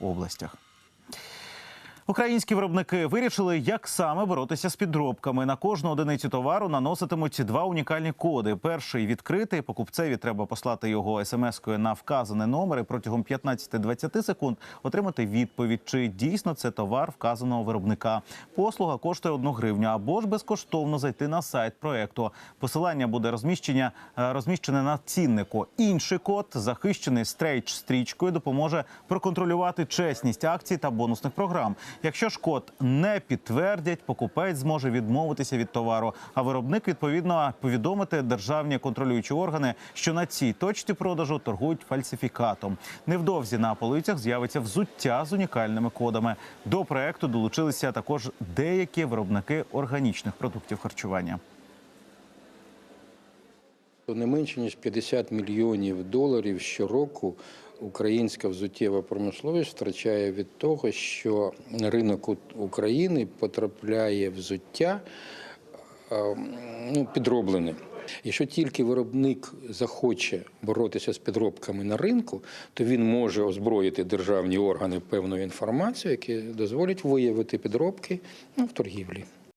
областях. Українські виробники вирішили, як саме боротися з підробками. На кожну одиницю товару наноситимуть два унікальні коди. Перший відкритий. Покупцеві треба послати його смс-кою на вказаний номер і протягом 15-20 секунд отримати відповідь, чи дійсно це товар вказаного виробника. Послуга коштує одну гривню або ж безкоштовно зайти на сайт проекту. Посилання буде розміщення е, розміщене на ціннику. Інший код, захищений стрейч стрічкою, допоможе проконтролювати чесність акцій та бонусних програм. Якщо ж код не підтвердять, покупець зможе відмовитися від товару. А виробник відповідно повідомити державні контролюючі органи, що на цій точці продажу торгують фальсифікатом. Невдовзі на полицях з'явиться взуття з унікальними кодами. До проекту долучилися також деякі виробники органічних продуктів харчування. Не менше ніж 50 мільйонів доларів щороку українська взуттєва промисловість втрачає від того, що на ринок України потрапляє взуття ну, підроблене. Якщо тільки виробник захоче боротися з підробками на ринку, то він може озброїти державні органи певною інформацією, які дозволять виявити підробки ну, в торгівлі.